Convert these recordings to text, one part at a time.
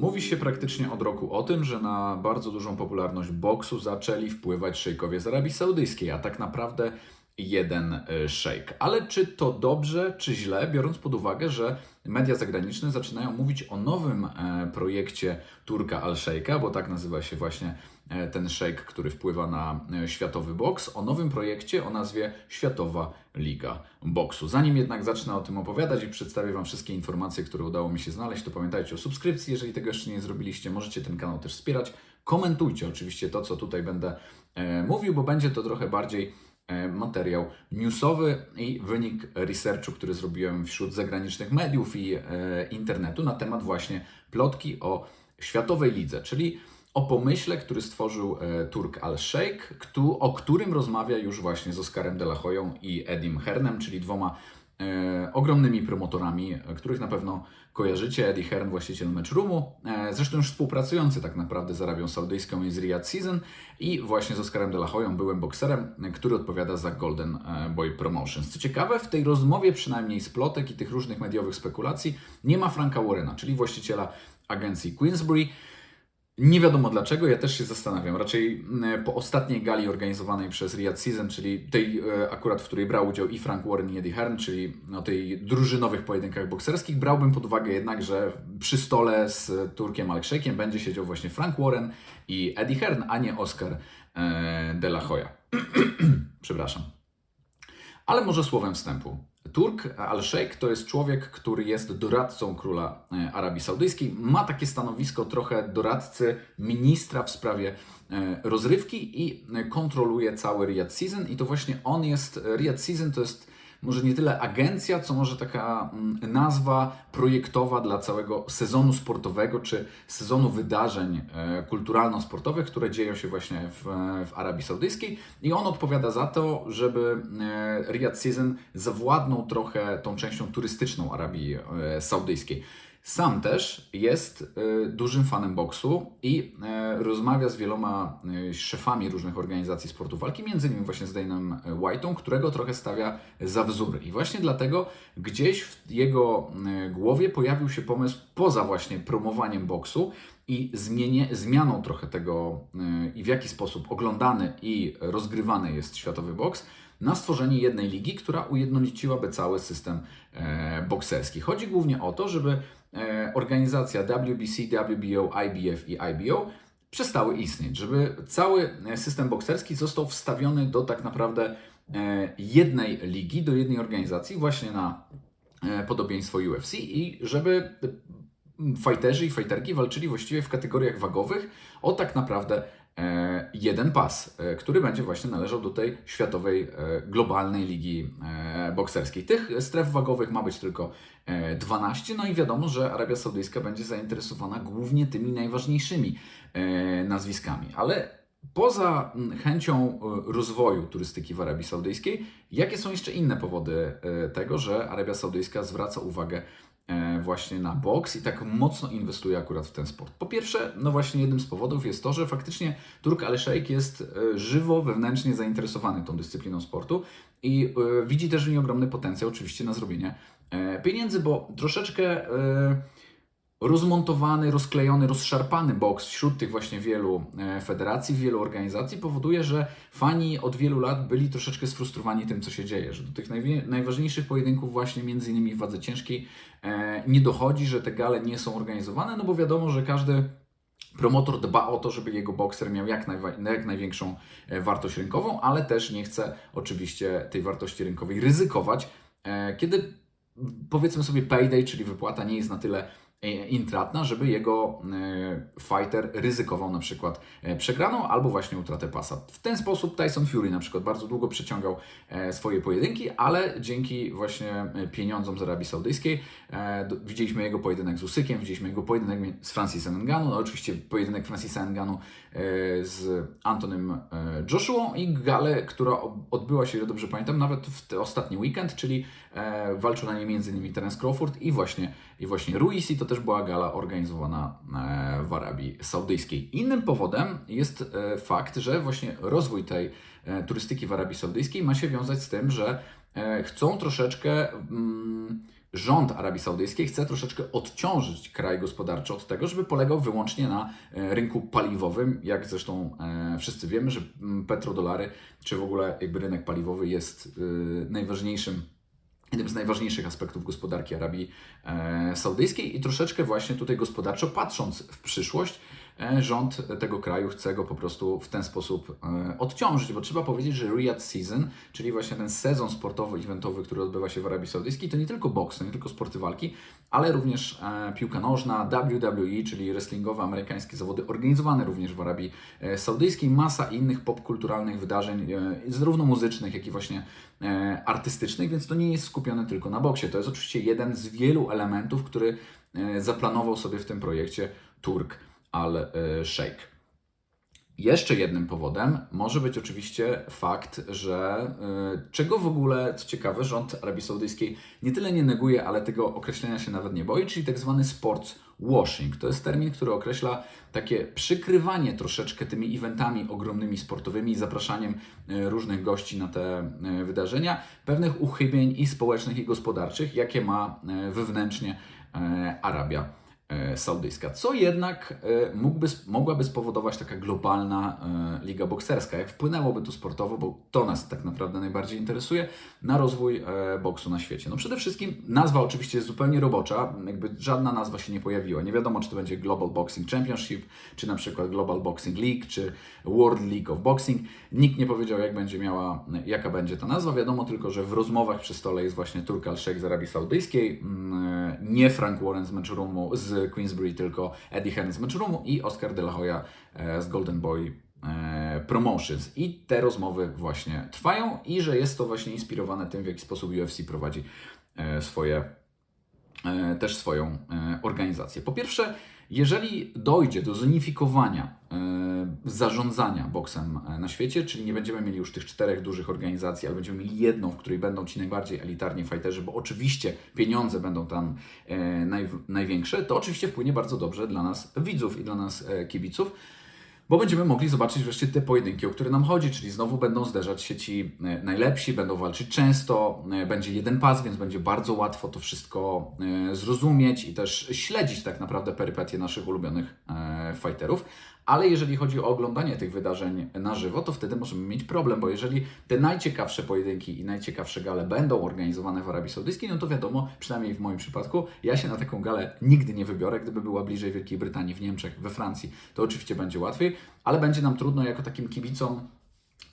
Mówi się praktycznie od roku o tym, że na bardzo dużą popularność boksu zaczęli wpływać szejkowie z Arabii Saudyjskiej, a tak naprawdę jeden y, szejk. Ale czy to dobrze, czy źle, biorąc pod uwagę, że media zagraniczne zaczynają mówić o nowym e, projekcie Turka Al-Sheikha, bo tak nazywa się właśnie e, ten szejk, który wpływa na e, światowy boks, o nowym projekcie o nazwie Światowa Liga Boksu. Zanim jednak zacznę o tym opowiadać i przedstawię Wam wszystkie informacje, które udało mi się znaleźć, to pamiętajcie o subskrypcji, jeżeli tego jeszcze nie zrobiliście, możecie ten kanał też wspierać. Komentujcie oczywiście to, co tutaj będę e, mówił, bo będzie to trochę bardziej e, materiał newsowy i wynik researchu, który zrobiłem wśród zagranicznych mediów i e, internetu na temat właśnie plotki o Światowej Lidze, czyli o pomyśle, który stworzył e, Turk Al-Sheikh, o którym rozmawia już właśnie z Oscarem De La Hoyą i Edim Hernem, czyli dwoma e, ogromnymi promotorami, e, których na pewno kojarzycie. Eddie Hearn, właściciel Matchroomu, zresztą już współpracujący tak naprawdę z Arabią Saudyjską i z Riyadh Season i właśnie z Oscarem De La Hoyą, byłym bokserem, który odpowiada za Golden Boy Promotions. Co ciekawe, w tej rozmowie przynajmniej z plotek i tych różnych mediowych spekulacji nie ma Franka Warrena, czyli właściciela agencji Queensbury. Nie wiadomo dlaczego, ja też się zastanawiam. Raczej mm, po ostatniej gali organizowanej przez Riyadh Season, czyli tej e, akurat, w której brał udział i Frank Warren i Eddie Hearn, czyli no, tej drużynowych pojedynkach bokserskich, brałbym pod uwagę jednak, że przy stole z Turkiem Alkszejkiem będzie siedział właśnie Frank Warren i Eddie Hearn, a nie Oscar e, De La Hoya. Przepraszam. Ale może słowem wstępu. Turk al-Sheikh to jest człowiek, który jest doradcą króla e, Arabii Saudyjskiej. Ma takie stanowisko trochę doradcy ministra w sprawie e, rozrywki i kontroluje cały Riyadh Season. I to właśnie on jest, Riyadh Season to jest może nie tyle agencja, co może taka mm, nazwa projektowa dla całego sezonu sportowego, czy sezonu wydarzeń e, kulturalno-sportowych, które dzieją się właśnie w, w Arabii Saudyjskiej. I on odpowiada za to, żeby e, Riyadh Season zawładnął trochę tą częścią turystyczną Arabii e, Saudyjskiej. Sam też jest e, dużym fanem boksu i e, rozmawia z wieloma e, szefami różnych organizacji sportu walki, między innymi właśnie z Danem White'ą, którego trochę stawia za wzór. I właśnie dlatego gdzieś w jego głowie pojawił się pomysł poza właśnie promowaniem boksu i zmienie, zmianą trochę tego i w jaki sposób oglądany i rozgrywany jest światowy boks, na stworzenie jednej ligi, która ujednoliciłaby cały system e, bokserski. Chodzi głównie o to, żeby e, organizacja WBC, WBO, IBF i IBO przestały istnieć, żeby cały e, system bokserski został wstawiony do tak naprawdę jednej ligi, do jednej organizacji, właśnie na podobieństwo UFC i żeby fighterzy i fighterki walczyli właściwie w kategoriach wagowych o tak naprawdę jeden pas, e, który będzie właśnie należał do tej światowej, e, globalnej ligi e, bokserskiej. Tych stref wagowych ma być tylko e, 12, no i wiadomo, że Arabia Saudyjska będzie zainteresowana głównie tymi najważniejszymi e, nazwiskami, ale Poza chęcią e, rozwoju turystyki w Arabii Saudyjskiej, jakie są jeszcze inne powody e, tego, że Arabia Saudyjska zwraca uwagę e, właśnie na boks i tak mocno inwestuje akurat w ten sport? Po pierwsze, no właśnie jednym z powodów jest to, że faktycznie Turk Al-Sheikh jest e, żywo, wewnętrznie zainteresowany tą dyscypliną sportu i e, widzi też w niej ogromny potencjał oczywiście na zrobienie e, pieniędzy, bo troszeczkę e, rozmontowany, rozklejony, rozszarpany boks wśród tych właśnie wielu e, federacji, wielu organizacji powoduje, że fani od wielu lat byli troszeczkę sfrustrowani tym, co się dzieje, że do tych najważniejszych pojedynków właśnie między innymi w wadze ciężkiej e, nie dochodzi, że te gale nie są organizowane, no bo wiadomo, że każdy promotor dba o to, żeby jego bokser miał jak, najwa- jak największą e, wartość rynkową, ale też nie chce oczywiście tej wartości rynkowej ryzykować, kiedy powiedzmy sobie payday, czyli wypłata nie jest na tyle intratna, żeby jego e, fighter ryzykował na przykład e, przegraną albo właśnie utratę pasa. W ten sposób Tyson Fury na przykład bardzo długo przeciągał e, swoje pojedynki, ale dzięki właśnie e, pieniądzom z Arabii Saudyjskiej e, widzieliśmy jego pojedynek z Usykiem, widzieliśmy jego pojedynek z Francisem Ngannou, no oczywiście pojedynek Francisa Ngannou e, z Antonym e, Joshua i galę, która odbyła się, ile dobrze pamiętam, nawet w ostatni weekend, czyli e, walczył na niej m.in. Terence Crawford i właśnie, i właśnie Ruiz i to też była gala organizowana e, w Arabii Saudyjskiej. Innym powodem jest e, fakt, że właśnie rozwój tej e, turystyki w Arabii Saudyjskiej ma się wiązać z tym, że chcą troszeczkę mm, rząd Arabii Saudyjskiej chce troszeczkę odciążyć kraj gospodarczy od tego, żeby polegał wyłącznie na rynku paliwowym, jak zresztą wszyscy wiemy, że mm, petrodolary, czy w ogóle jakby rynek paliwowy jest najważniejszym jednym z najważniejszych aspektów gospodarki Arabii e, Saudyjskiej i troszeczkę właśnie tutaj gospodarczo patrząc w przyszłość, rząd tego kraju chce go po prostu w ten sposób e, odciążyć, bo trzeba powiedzieć, że Riyadh Season, czyli właśnie ten sezon sportowy, eventowy, który odbywa się w Arabii Saudyjskiej, to nie tylko boks, nie tylko sporty walki, ale również e, piłka nożna, WWE, czyli wrestlingowe amerykańskie zawody organizowane również w Arabii e, Saudyjskiej, masa innych popkulturalnych wydarzeń, e, zarówno muzycznych, jak i właśnie e, artystycznych, więc to nie jest skupione tylko na boksie. To jest oczywiście jeden z wielu elementów, który e, zaplanował sobie w tym projekcie Turk al-Sheikh. Jeszcze jednym powodem może być oczywiście fakt, że y, czego w ogóle, co ciekawe, rząd Arabii Saudyjskiej nie tyle nie neguje, ale tego określenia się nawet nie boi, czyli tak zwany sports washing. To jest termin, który określa takie przykrywanie troszeczkę tymi eventami ogromnymi sportowymi, zapraszaniem y, różnych gości na te wydarzenia, pewnych uchybień i społecznych, i gospodarczych, jakie ma wewnętrznie Arabia e, saudyjska, co jednak e, mógłby, mogłaby spowodować taka globalna e, liga bokserska. Jak wpłynęłoby to sportowo, bo to nas tak naprawdę najbardziej interesuje, na rozwój e, boksu na świecie? No przede wszystkim nazwa oczywiście jest zupełnie robocza, jakby żadna nazwa się nie pojawiła. Nie wiadomo, czy to będzie Global Boxing Championship, czy na przykład Global Boxing League, czy World League of Boxing. Nikt nie powiedział, jak będzie miała, jaka będzie ta nazwa. Wiadomo tylko, że w rozmowach przy stole jest właśnie Turk al-Sheikh z Arabii Saudyjskiej, mm, nie Frank Warren z Matchroomu, z Queensbury, tylko Eddie Hearn z Matchroomu i Oscar de la Hoya e, z Golden Boy e, Promotions. I te rozmowy właśnie trwają i że jest to właśnie inspirowane tym, w jaki sposób UFC prowadzi e, swoje też swoją organizację. Po pierwsze, jeżeli dojdzie do zunifikowania e, zarządzania boksem e, na świecie, czyli nie będziemy mieli już tych czterech dużych organizacji, ale będziemy mieli jedną, w której będą ci najbardziej elitarni fighterzy, bo oczywiście pieniądze będą tam e, naj, największe, to oczywiście wpłynie bardzo dobrze dla nas widzów i dla nas kibiców bo będziemy mogli zobaczyć wreszcie te pojedynki, o które nam chodzi, czyli znowu będą zderzać się ci e, najlepsi, będą walczyć często, e, będzie jeden pas, więc będzie bardzo łatwo to wszystko e, zrozumieć i też śledzić tak naprawdę perypetie naszych ulubionych fighterów. Ale jeżeli chodzi o oglądanie tych wydarzeń na żywo, to wtedy możemy mieć problem, bo jeżeli te najciekawsze pojedynki i najciekawsze gale będą organizowane w Arabii Saudyjskiej, no to wiadomo, przynajmniej w moim przypadku, ja się na taką galę nigdy nie wybiorę. Gdyby była bliżej Wielkiej Brytanii, w Niemczech, we Francji, to oczywiście będzie łatwiej, ale będzie nam trudno jako takim kibicom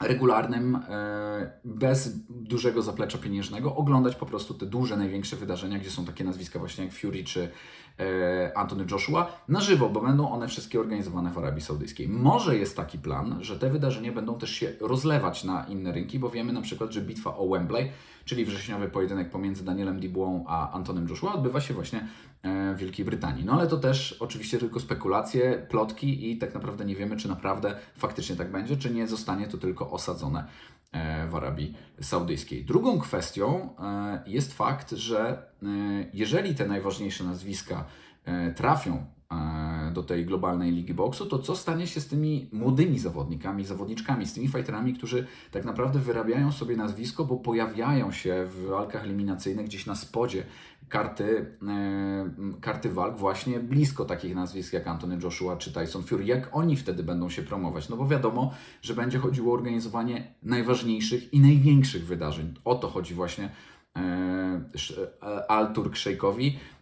regularnym, e, bez dużego zaplecza pieniężnego, oglądać po prostu te duże, największe wydarzenia, gdzie są takie nazwiska właśnie jak Fury czy e, Anthony Joshua na żywo, bo będą one wszystkie organizowane w Arabii Saudyjskiej. Może jest taki plan, że te wydarzenia będą też się rozlewać na inne rynki, bo wiemy na przykład, że bitwa o Wembley, czyli wrześniowy pojedynek pomiędzy Danielem Dibuą a Antonym Joshua odbywa się właśnie w Wielkiej Brytanii. No ale to też oczywiście tylko spekulacje, plotki i tak naprawdę nie wiemy, czy naprawdę faktycznie tak będzie, czy nie zostanie to tylko osadzone e, w Arabii Saudyjskiej. Drugą kwestią e, jest fakt, że e, jeżeli te najważniejsze nazwiska e, trafią e, do tej globalnej ligi boksu, to co stanie się z tymi młodymi zawodnikami, zawodniczkami, z tymi fighterami, którzy tak naprawdę wyrabiają sobie nazwisko, bo pojawiają się w walkach eliminacyjnych gdzieś na spodzie karty, e, karty walk właśnie blisko takich nazwisk jak Anthony Joshua czy Tyson Fury. Jak oni wtedy będą się promować? No bo wiadomo, że będzie chodziło o organizowanie najważniejszych i największych wydarzeń. O to chodzi właśnie e, sz- e, Al-Turk Sheikhowi. E,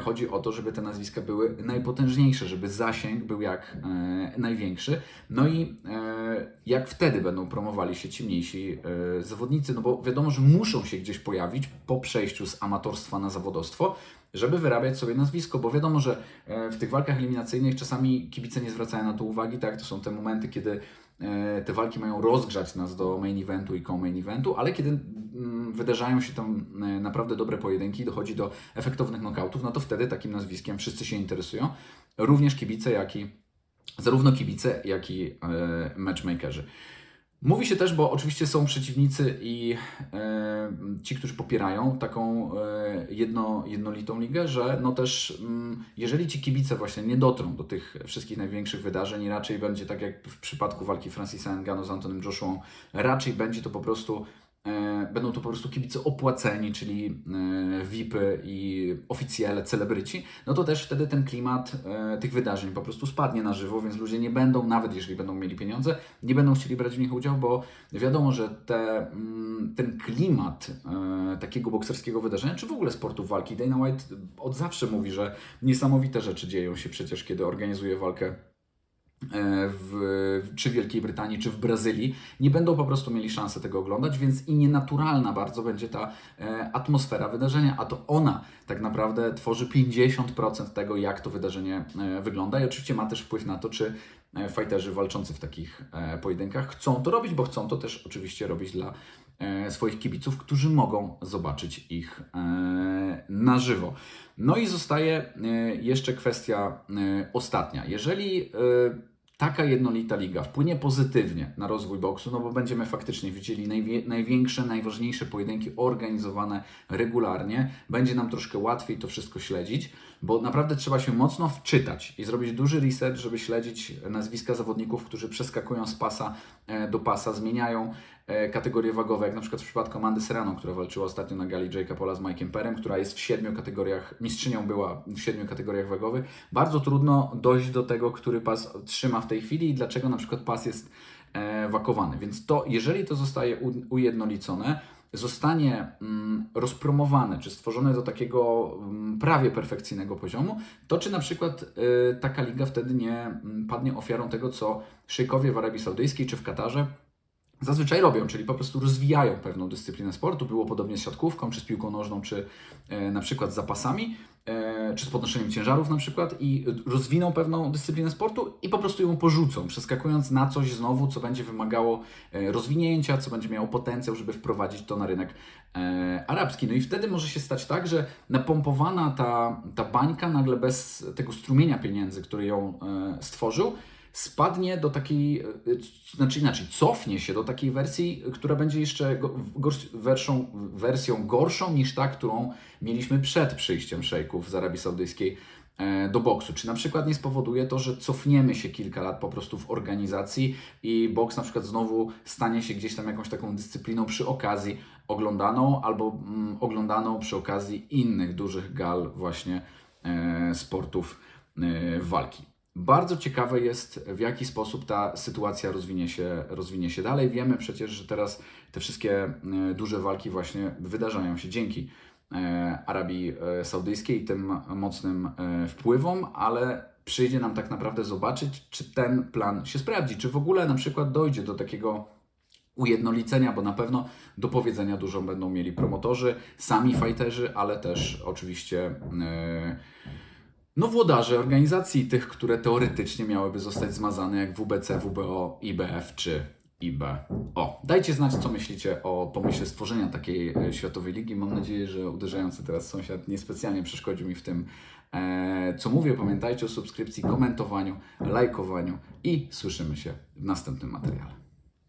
Chodzi o to, żeby te nazwiska były najpotężniejsze, żeby zasięg był jak e, największy. No i e, jak wtedy będą promowali się ci mniejsi e, zawodnicy, no bo wiadomo, że muszą się gdzieś pojawić po przejściu z amatorstwa na zawodowstwo, żeby wyrabiać sobie nazwisko, bo wiadomo, że e, w tych walkach eliminacyjnych czasami kibice nie zwracają na to uwagi, tak? To są te momenty, kiedy e, te walki mają rozgrzać nas do main eventu i co-main eventu, ale kiedy mm, wydarzają się tam e, naprawdę dobre pojedynki, dochodzi do efektownych knockoutów, no to wtedy takim nazwiskiem wszyscy się interesują, również kibice, jak i zarówno kibice, jak i e, matchmakerzy. Mówi się też, bo oczywiście są przeciwnicy i e, ci, którzy popierają taką e, jedno, jednolitą ligę, że no też mm, jeżeli ci kibice właśnie nie dotrą do tych wszystkich największych wydarzeń i raczej będzie tak jak w przypadku walki Francisa Ngannou z Antonym Joshuą, raczej będzie to po prostu będą to po prostu kibice opłaceni, czyli e, VIPy i oficjele, celebryci, no to też wtedy ten klimat e, tych wydarzeń po prostu spadnie na żywo, więc ludzie nie będą, nawet jeżeli będą mieli pieniądze, nie będą chcieli brać w nich udziału, bo wiadomo, że te, mm, ten klimat e, takiego bokserskiego wydarzenia, czy w ogóle sportu walki, Dana White od zawsze mówi, że niesamowite rzeczy dzieją się przecież, kiedy organizuje walkę e, w, czy w Wielkiej Brytanii, czy w Brazylii, nie będą po prostu mieli szansy tego oglądać, więc i nienaturalna bardzo będzie ta e, atmosfera wydarzenia, a to ona tak naprawdę tworzy 50% tego, jak to wydarzenie e, wygląda i oczywiście ma też wpływ na to, czy e, fighterzy walczący w takich e, pojedynkach chcą to robić, bo chcą to też oczywiście robić dla e, swoich kibiców, którzy mogą zobaczyć ich e, na żywo. No i zostaje e, jeszcze kwestia e, ostatnia. Jeżeli e, taka jednolita liga wpłynie pozytywnie na rozwój boksu, no bo będziemy faktycznie widzieli największe, najważniejsze pojedynki organizowane regularnie, będzie nam troszkę łatwiej to wszystko śledzić, bo naprawdę trzeba się mocno wczytać i zrobić duży research, żeby śledzić nazwiska zawodników, którzy przeskakują z pasa e, do pasa, zmieniają kategorie wagowe, jak na przykład w przypadku Amandy Serrano, która walczyła ostatnio na gali Jake'a Paula z Mike'em Perem, która jest w siedmiu kategoriach, mistrzynią była w siedmiu kategoriach wagowych. Bardzo trudno dojść do tego, który pas trzyma w tej chwili i dlaczego na przykład pas jest e, wakowany. Więc to, jeżeli to zostaje ujednolicone, zostanie mm, rozpromowane, czy stworzone do takiego mm, prawie perfekcyjnego poziomu, to czy na przykład y, taka liga wtedy nie mm, padnie ofiarą tego, co szejkowie w Arabii Saudyjskiej czy w Katarze zazwyczaj robią, czyli po prostu rozwijają pewną dyscyplinę sportu. Było podobnie z siatkówką, czy z piłką nożną, czy e, na przykład z zapasami, e, czy z podnoszeniem ciężarów na przykład i rozwiną pewną dyscyplinę sportu i po prostu ją porzucą, przeskakując na coś znowu, co będzie wymagało e, rozwinięcia, co będzie miało potencjał, żeby wprowadzić to na rynek e, arabski. No i wtedy może się stać tak, że napompowana ta, ta bańka nagle bez tego strumienia pieniędzy, który ją e, stworzył, spadnie do takiej, e, znaczy inaczej, cofnie się do takiej wersji, która będzie jeszcze go- gorsz, wersją, wersją gorszą niż ta, którą mieliśmy przed przyjściem szejków z Arabii Saudyjskiej e, do boksu. Czy na przykład nie spowoduje to, że cofniemy się kilka lat po prostu w organizacji i boks na przykład znowu stanie się gdzieś tam jakąś taką dyscypliną przy okazji oglądaną albo mm, oglądaną przy okazji innych dużych gal właśnie e, sportów e, walki. Bardzo ciekawe jest, w jaki sposób ta sytuacja rozwinie się, rozwinie się dalej. Wiemy przecież, że teraz te wszystkie e, duże walki właśnie wydarzają się dzięki e, Arabii e, Saudyjskiej i tym mocnym wpływom, ale przyjdzie nam tak naprawdę zobaczyć, czy ten plan się sprawdzi, czy w ogóle na przykład dojdzie do takiego ujednolicenia, bo na pewno do powiedzenia dużo będą mieli promotorzy, sami fighterzy, ale też oczywiście e, no włodarze organizacji, tych, które teoretycznie miałyby zostać zmazane, jak WBC, WBO, IBF czy IBO. Dajcie znać, co myślicie o pomyśle stworzenia takiej e, światowej ligi. Mam nadzieję, że uderzający teraz sąsiad niespecjalnie przeszkodził mi w tym, e, co mówię. Pamiętajcie o subskrypcji, komentowaniu, lajkowaniu i słyszymy się w następnym materiale.